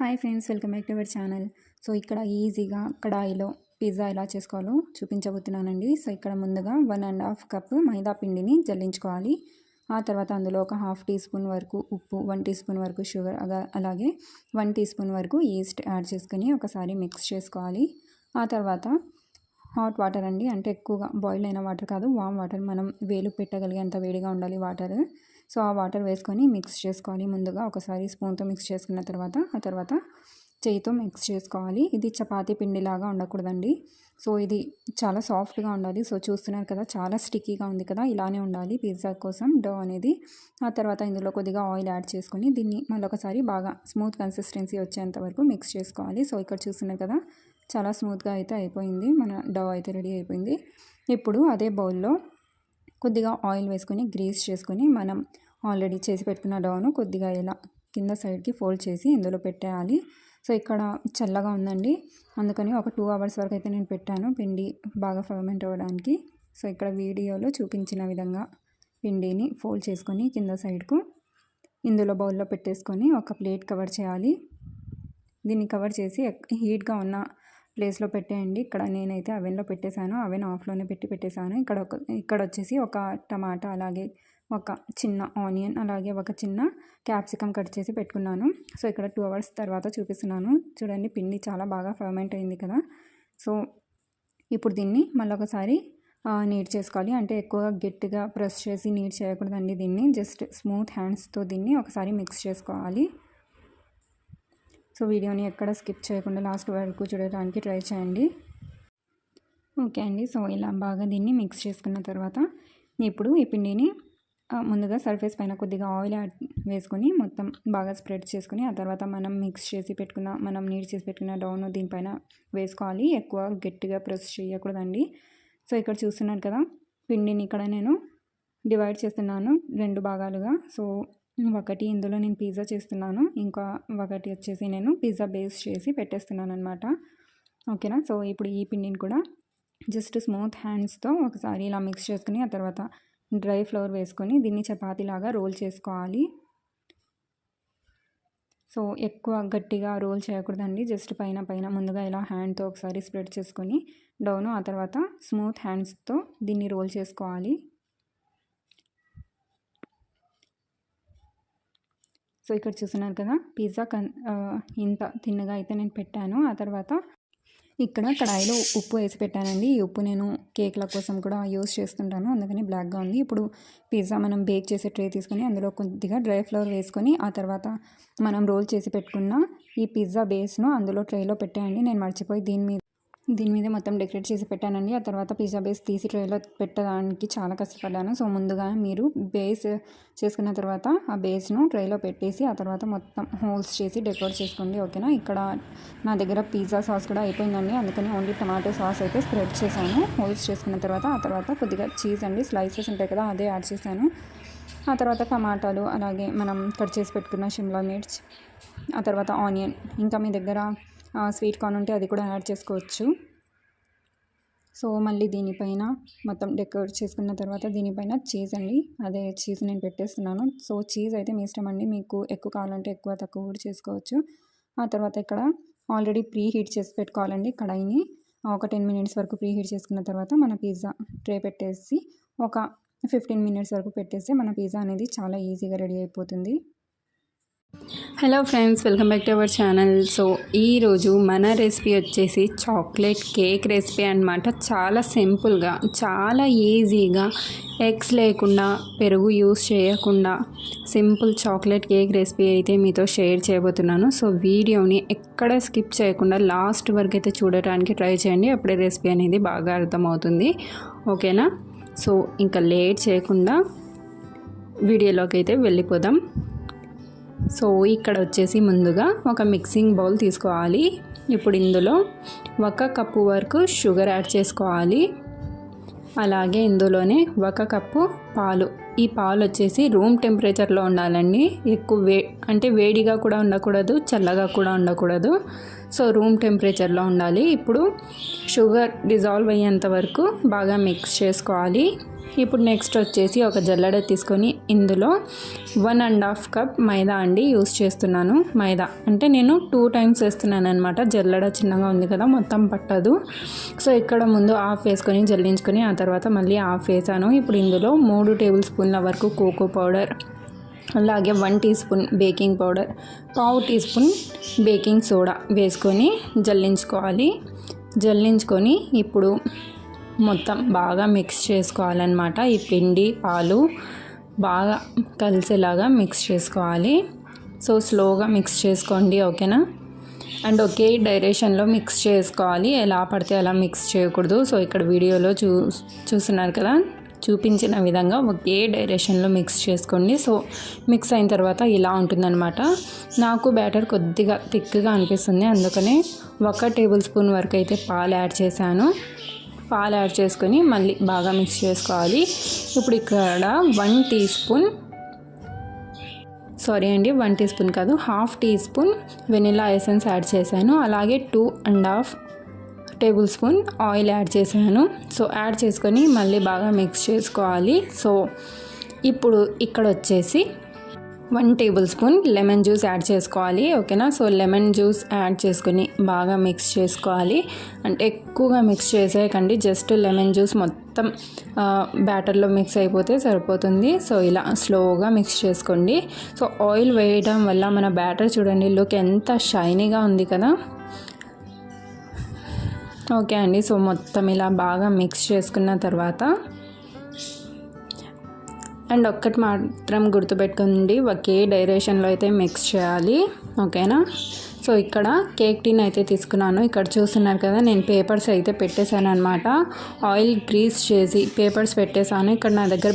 Hi friends welcome back to our channel. So ఇక్కడ ఈజీగా కడాయిలో పిజ్జా ఎలా చేసుకోవాలో చూపించబోతున్నానండి. సో ఇక్కడ ముందుగా వన్ అండ్ హాఫ్ కప్ మైదా పిండిని జల్లించుకోవాలి. ఆ తర్వాత అందులో ఒక హాఫ్ టీ స్పూన్ వరకు ఉప్పు వన్ టీ స్పూన్ వరకు షుగర్ అలాగే వన్ టీ స్పూన్ వరకు ఈస్ట్ యాడ్ చేసుకొని ఒకసారి మిక్స్ చేసుకోవాలి. ఆ తర్వాత హాట్ వాటర్ అండి అంటే ఎక్కువగా బాయిల్ అయిన వాటర్ కాదు వామ్ వాటర్ మనం వేలు పెట్టగలిగేంత వేడిగా ఉండాలి వాటర్. సో ఆ వాటర్ వేసుకొని మిక్స్ చేసుకోవాలి. ముందుగా ఒకసారి స్పూన్తో మిక్స్ చేసుకున్న తర్వాత ఆ తర్వాత చేయితో మిక్స్ చేసుకోవాలి. ఇది చపాతీ పిండిలాగా ఉండకూడదండి. సో ఇది చాలా సాఫ్ట్గా ఉండాలి. సో చూస్తున్నారు కదా చాలా స్టిక్కీగా ఉంది కదా ఇలానే ఉండాలి పిజ్జా కోసం. డో అనేది ఆ తర్వాత ఇందులో కొద్దిగా ఆయిల్ యాడ్ చేసుకొని దీన్ని మళ్ళీ ఒకసారి బాగా స్మూత్ కన్సిస్టెన్సీ వచ్చేంత వరకు మిక్స్ చేసుకోవాలి. సో ఇక్కడ చూస్తున్నారు కదా చాలా స్మూత్గా అయితే అయిపోయింది. మన డో అయితే రెడీ అయిపోయింది. ఇప్పుడు అదే బౌల్లో కొద్దిగా ఆయిల్ వేసుకొని గ్రీస్ చేసుకొని మనం ఆల్రెడీ చేసి పెట్టుకున్న డౌను కొద్దిగా ఇలా కింద సైడ్కి ఫోల్డ్ చేసి ఇందులో పెట్టేయాలి. సో ఇక్కడ చల్లగా ఉందండి. అందుకని ఒక టూ అవర్స్ వరకు అయితే నేను పెట్టాను పిండి బాగా ఫర్మెంట్ అవ్వడానికి. సో ఇక్కడ వీడియోలో చూపించిన విధంగా పిండిని ఫోల్డ్ చేసుకొని కింద సైడ్కు ఇందులో బౌల్లో పెట్టేసుకొని ఒక ప్లేట్ కవర్ చేయాలి. దీన్ని కవర్ చేసి హీట్గా ఉన్న ప్లేస్లో పెట్టేయండి. ఇక్కడ నేనైతే అవెన్లో పెట్టేశాను. అవెన్ ఆఫ్లోనే పెట్టి పెట్టేశాను. ఇక్కడ ఒక ఇక్కడ వచ్చేసి ఒక టమాటా అలాగే ఒక చిన్న ఆనియన్ అలాగే ఒక చిన్న క్యాప్సికమ్ కట్ చేసి పెట్టుకున్నాను. సో ఇక్కడ టూ అవర్స్ తర్వాత చూపిస్తున్నాను. చూడండి పిండి చాలా బాగా ఫర్మెంట్ అయింది కదా. సో ఇప్పుడు దీన్ని మళ్ళీ ఒకసారి నీట్ చేసుకోవాలి. అంటే ఎక్కువగా గట్టిగా ప్రెస్ చేసి నీట్ చేయకూడదండి దీన్ని. జస్ట్ స్మూత్ హ్యాండ్స్తో దీన్ని ఒకసారి మిక్స్ చేసుకోవాలి. సో వీడియోని ఎక్కడ స్కిప్ చేయకుండా లాస్ట్ వరకు చూడడానికి ట్రై చేయండి. ఓకే అండి. సో ఇలా బాగా దీన్ని మిక్స్ చేసుకున్న తర్వాత ఇప్పుడు ఈ పిండిని ముందుగా సర్ఫేస్ పైన కొద్దిగా ఆయిల్ యాడ్ వేసుకొని మొత్తం బాగా స్ప్రెడ్ చేసుకొని ఆ తర్వాత మనం మిక్స్ చేసి పెట్టుకున్న మనం నీట్ చేసి పెట్టుకున్న డౌన్ దీనిపైన వేసుకోవాలి. ఎక్కువ గట్టిగా ప్రెస్ చేయకూడదండి. సో ఇక్కడ చూస్తున్నారు కదా పిండిని ఇక్కడ నేను డివైడ్ చేస్తున్నాను రెండు భాగాలుగా. సో ఒకటి ఇందులో నేను పిజ్జా చేస్తున్నాను. ఇంకా ఒకటి వచ్చేసి నేను పిజ్జా బేస్ చేసి పెట్టేస్తున్నాను అనమాట ఓకేనా? సో ఇప్పుడు ఈ పిండిని కూడా జస్ట్ స్మూత్ హ్యాండ్స్తో ఒకసారి ఇలా మిక్స్ చేసుకుని ఆ తర్వాత డ్రై ఫ్లవర్ వేసుకొని దీన్ని చపాతీలాగా రోల్ చేసుకోవాలి. సో ఎక్కువ గట్టిగా రోల్ చేయకూడదండి. జస్ట్ పైన పైన ముందుగా ఇలా హ్యాండ్తో ఒకసారి స్ప్రెడ్ చేసుకొని డౌను ఆ తర్వాత స్మూత్ హ్యాండ్స్తో దీన్ని రోల్ చేసుకోవాలి. సో ఇక్కడ చూస్తున్నారు కదా పిజ్జా కన్ ఇంత తిన్నగా అయితే నేను పెట్టాను. ఆ తర్వాత ఇక్కడ కడాయిలో ఉప్పు వేసి పెట్టానండి. ఈ ఉప్పు నేను కేక్ల కోసం కూడా యూస్ చేస్తుంటాను. అందుకని బ్లాక్గా ఉంది. ఇప్పుడు పిజ్జా మనం బేక్ చేసే ట్రే తీసుకొని అందులో కొద్దిగా డ్రై ఫ్లవర్ వేసుకొని ఆ తర్వాత మనం రోల్ చేసి పెట్టుకున్న ఈ పిజ్జా బేస్ను అందులో ట్రేలో పెట్టేయండి. నేను మర్చిపోయి దీని మీద దీని మీద మొత్తం డెకరేట్ చేసి పెట్టానండి. ఆ తర్వాత పిజ్జా బేస్ తీసి ట్రేలో పెట్టడానికి చాలా కష్టపడ్డాను. సో ముందుగా మీరు బేస్ చేసుకున్న తర్వాత ఆ బేస్ను ట్రేలో పెట్టేసి ఆ తర్వాత మొత్తం హోల్స్ చేసి డెకరేట్ చేసుకోండి ఓకేనా? ఇక్కడ నా దగ్గర పిజ్జా సాస్ కూడా అయిపోయిందండి. అందుకని ఓన్లీ టమాటో సాస్ అయితే స్ప్రెడ్ చేశాను. హోల్స్ చేసుకున్న తర్వాత ఆ తర్వాత కొద్దిగా చీజ్ అండి. స్లైసెస్ ఉంటాయి కదా అదే యాడ్ చేశాను. ఆ తర్వాత టమాటాలు అలాగే మనం కట్ చేసి పెట్టుకున్న షిమ్లా మిర్చ్ ఆ తర్వాత ఆనియన్. ఇంకా మీ దగ్గర స్వీట్ కార్న్ ఉంటే అది కూడా యాడ్ చేసుకోవచ్చు. సో మళ్ళీ దీనిపైన మొత్తం డెకరేట్ చేసుకున్న తర్వాత దీనిపైన చీజ్ అండి. అదే చీజ్ నేను పెట్టేస్తున్నాను. సో చీజ్ అయితే మీ ఇష్టం అండి. మీకు ఎక్కువ కావాలంటే ఎక్కువ తక్కువ కూడా చేసుకోవచ్చు. ఆ తర్వాత ఇక్కడ ఆల్రెడీ ప్రీ హీట్ చేసి పెట్టుకోవాలండి కడాయిని. ఒక టెన్ మినిట్స్ వరకు ప్రీ హీట్ చేసుకున్న తర్వాత మన పిజ్జా ట్రే పెట్టేసి ఒక ఫిఫ్టీన్ మినిట్స్ వరకు పెట్టేస్తే మన పిజ్జా అనేది చాలా ఈజీగా రెడీ అయిపోతుంది. Hello friends welcome back to our channel so ఈరోజు మన రెసిపీ వచ్చేసి చాక్లెట్ కేక్ రెసిపీ అనమాట చాలా సింపుల్గా చాలా ఈజీగా ఎగ్స్ లేకుండా పెరుగు యూస్ చేయకుండా సింపుల్ చాక్లెట్ కేక్ రెసిపీ అయితే మీతో షేర్ చేయబోతున్నాను. సో వీడియోని ఎక్కడ స్కిప్ చేయకుండా లాస్ట్ వరకు అయితే చూడటానికి ట్రై చేయండి. అప్పుడే రెసిపీ అనేది బాగా అర్థమవుతుంది. ఓకేనా సో ఇంకా లేట్ చేయకుండా వీడియోలోకి అయితే వెళ్ళిపోదాం. సో ఇక్కడ వచ్చేసి ముందుగా ఒక మిక్సింగ్ బౌల్ తీసుకోవాలి. ఇప్పుడు ఇందులో ఒక కప్పు వరకు షుగర్ యాడ్ చేసుకోవాలి. అలాగే ఇందులోనే ఒక కప్పు పాలు. ఈ పాలు వచ్చేసి రూమ్ టెంపరేచర్లో ఉండాలండి. ఎక్కువ వే అంటే వేడిగా కూడా ఉండకూడదు చల్లగా కూడా ఉండకూడదు. సో రూమ్ టెంపరేచర్లో ఉండాలి. ఇప్పుడు షుగర్ డిజాల్వ్ అయ్యేంత వరకు బాగా మిక్స్ చేసుకోవాలి. ఇప్పుడు నెక్స్ట్ వచ్చేసి ఒక జల్లెడ తీసుకొని ఇందులో వన్ అండ్ హాఫ్ కప్ మైదా అండి యూస్ చేస్తున్నాను. మైదా అంటే నేను టూ టైమ్స్ వేస్తున్నాను అనమాట జల్లెడ చిన్నగా ఉంది కదా మొత్తం పట్టదు. సో ఇక్కడ ముందు హాఫ్ వేసుకొని జల్లించుకొని ఆ తర్వాత మళ్ళీ హాఫ్ వేసాను. ఇప్పుడు ఇందులో మూడు టేబుల్ స్పూన్ల వరకు కోకో పౌడర్ అలాగే one teaspoon baking powder పావు టీ స్పూన్ బేకింగ్ సోడా వేసుకొని జల్లించుకోవాలి. జల్లించుకొని ఇప్పుడు మొత్తం బాగా మిక్స్ చేసుకోవాలన్నమాట. ఈ పిండి పాలు బాగా కలిసేలాగా మిక్స్ చేసుకోవాలి. సో స్లోగా మిక్స్ చేసుకోండి ఓకేనా అండ్ ఒకే డైరెక్షన్లో మిక్స్ చేసుకోవాలి. ఎలా పడితే అలా మిక్స్ చేయకూడదు. సో ఇక్కడ వీడియోలో చూ చూస్తున్నారు కదా? చూపించిన విధంగా ఒకే డైరెక్షన్లో మిక్స్ చేసుకోండి. సో మిక్స్ అయిన తర్వాత ఇలా ఉంటుందన్నమాట. నాకు బ్యాటర్ కొద్దిగా థిక్గా అనిపిస్తుంది. అందుకనే ఒక టేబుల్ స్పూన్ వరకు అయితే పాలు యాడ్ చేశాను. పాలు యాడ్ చేసుకొని మళ్ళీ బాగా మిక్స్ చేసుకోవాలి. ఇప్పుడు ఇక్కడ వన్ టీ స్పూన్ సారీ అండి వన్ టీ స్పూన్ కాదు half teaspoon vanilla essence add చేశాను. అలాగే two and half tablespoon oil add చేశాను. సో యాడ్ చేసుకొని మళ్ళీ బాగా మిక్స్ చేసుకోవాలి. సో ఇప్పుడు ఇక్కడ వచ్చేసి one tablespoon lemon juice add చేసుకోవాలి ఓకేనా? సో లెమన్ జ్యూస్ యాడ్ చేసుకొని బాగా మిక్స్ చేసుకోవాలి. అంటే ఎక్కువగా మిక్స్ చేసేయకండి జస్ట్ లెమన్ జ్యూస్ మొత్తం బ్యాటర్లో మిక్స్ అయిపోతే సరిపోతుంది. సో ఇలా స్లోగా మిక్స్ చేసుకోండి. సో ఆయిల్ వేయడం వల్ల మన బ్యాటర్ చూడండి లుక్ ఎంత షైనీగా ఉంది కదా? ఓకే అండి సో మొత్తం ఇలా బాగా మిక్స్ చేసుకున్న తర్వాత అండ్ ఒక్కటి మాత్రం గుర్తుపెట్టుకోండి ఒకే డైరెక్షన్లో అయితే మిక్స్ చేయాలి ఓకేనా? సో ఇక్కడ కేక్ టీన్ అయితే తీసుకున్నాను. ఇక్కడ చూస్తున్నారు కదా నేను పేపర్స్ అయితే పెట్టేశాను అనమాట ఆయిల్ గ్రీస్ చేసి పేపర్స్ పెట్టేశాను. ఇక్కడ నా దగ్గర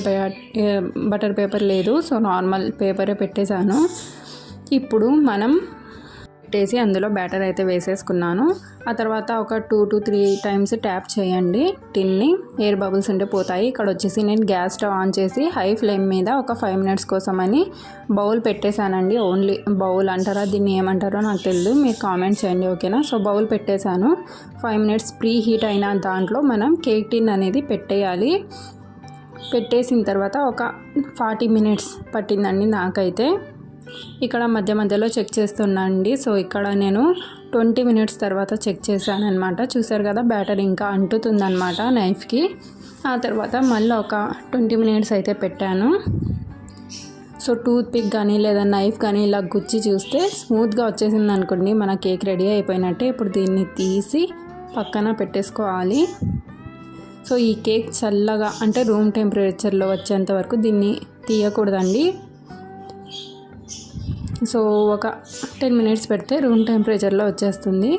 బటర్ పేపర్ లేదు. సో నార్మల్ పేపరే పెట్టేశాను. ఇప్పుడు మనం పెట్టేసి అందులో బ్యాటర్ అయితే వేసేసుకున్నాను. ఆ తర్వాత ఒక two to three times tap చేయండి. టిన్ని ఎయిర్ బబుల్స్ ఉంటే పోతాయి. ఇక్కడ వచ్చేసి నేను గ్యాస్ స్టవ్ ఆన్ చేసి హై ఫ్లేమ్ మీద ఒక ఫైవ్ మినిట్స్ కోసమని బౌల్ పెట్టేశానండి. ఓన్లీ బౌల్ అంటారా దీన్ని ఏమంటారో నాకు తెలియదు మీరు కామెంట్ చేయండి ఓకేనా? సో బౌల్ పెట్టేశాను. ఫైవ్ మినిట్స్ ప్రీ హీట్ అయిన దాంట్లో మనం కేక్ టిన్ అనేది పెట్టేయాలి. పెట్టేసిన తర్వాత ఒక ఫార్టీ మినిట్స్ పట్టిందండి నాకైతే. ఇక్కడ మధ్య మధ్యలో చెక్ చేస్తున్నాండి సో ఇక్కడ నేను ట్వంటీ మినిట్స్ తర్వాత చెక్ చేశాను అనమాట చూసారు కదా బ్యాటర్ ఇంకా అంటుతుందనమాట నైఫ్కి. ఆ తర్వాత మళ్ళీ ఒక ట్వంటీ మినిట్స్ అయితే పెట్టాను. సో టూత్ పిక్ కానీ లేదా నైఫ్ కానీ ఇలా గుచ్చి చూస్తే స్మూత్గా వచ్చేసింది అనుకోండి మన కేక్ రెడీ అయిపోయినట్టే ఇప్పుడు దీన్ని తీసి పక్కన పెట్టేసుకోవాలి. సో ఈ కేక్ చల్లగా అంటే రూమ్ టెంపరేచర్లో వచ్చేంత వరకు దీన్ని తీయకూడదండి. సో ఒక టెన్ మినిట్స్ పెడితే రూమ్ టెంపరేచర్లో వచ్చేస్తుంది.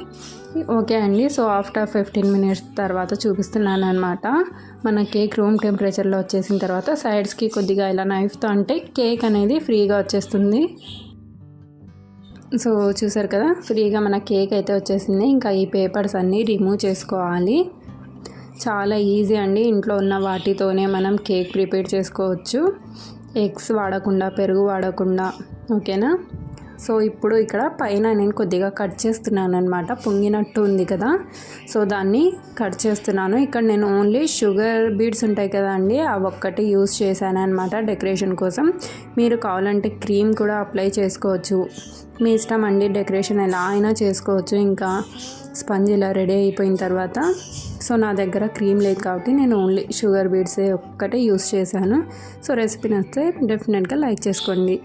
ఓకే అండి సో ఆఫ్టర్ ఫిఫ్టీన్ మినిట్స్ తర్వాత చూపిస్తున్నాను అనమాట మన కేక్ రూమ్ టెంపరేచర్లో వచ్చేసిన తర్వాత సైడ్స్కి కొద్దిగా ఇలా నైఫ్తో అంటే కేక్ అనేది ఫ్రీగా వచ్చేస్తుంది. సో చూసారు కదా ఫ్రీగా మన కేక్ అయితే వచ్చేసింది. ఇంకా ఈ పేపర్స్ అన్నీ రిమూవ్ చేసుకోవాలి. చాలా ఈజీ అండి ఇంట్లో ఉన్న వాటితోనే మనం కేక్ ప్రిపేర్ చేసుకోవచ్చు. ఎగ్స్ వాడకుండా పెరుగు వాడకుండా. ఓకేనా? సో ఇప్పుడు ఇక్కడ పైన నేను కొద్దిగా కట్ చేస్తున్నాను అనమాట పొంగినట్టు ఉంది కదా. సో దాన్ని కట్ చేస్తున్నాను. ఇక్కడ నేను ఓన్లీ షుగర్ బీడ్స్ ఉంటాయి కదా అండి అవి ఒక్కటి యూస్ చేశాను అనమాట డెకరేషన్ కోసం. మీరు కావాలంటే క్రీమ్ కూడా అప్లై చేసుకోవచ్చు. మీ ఇష్టం అండి డెకరేషన్ ఎలా అయినా చేసుకోవచ్చు. ఇంకా స్పంజ్ ఇలా రెడీ అయిపోయిన తర్వాత సో నా దగ్గర క్రీమ్ లేదు కాబట్టి నేను ఓన్లీ షుగర్ బీడ్సే ఒక్కటే యూస్ చేశాను. సో రెసిపీ నచ్చితే డెఫినెట్గా లైక్ చేసుకోండి.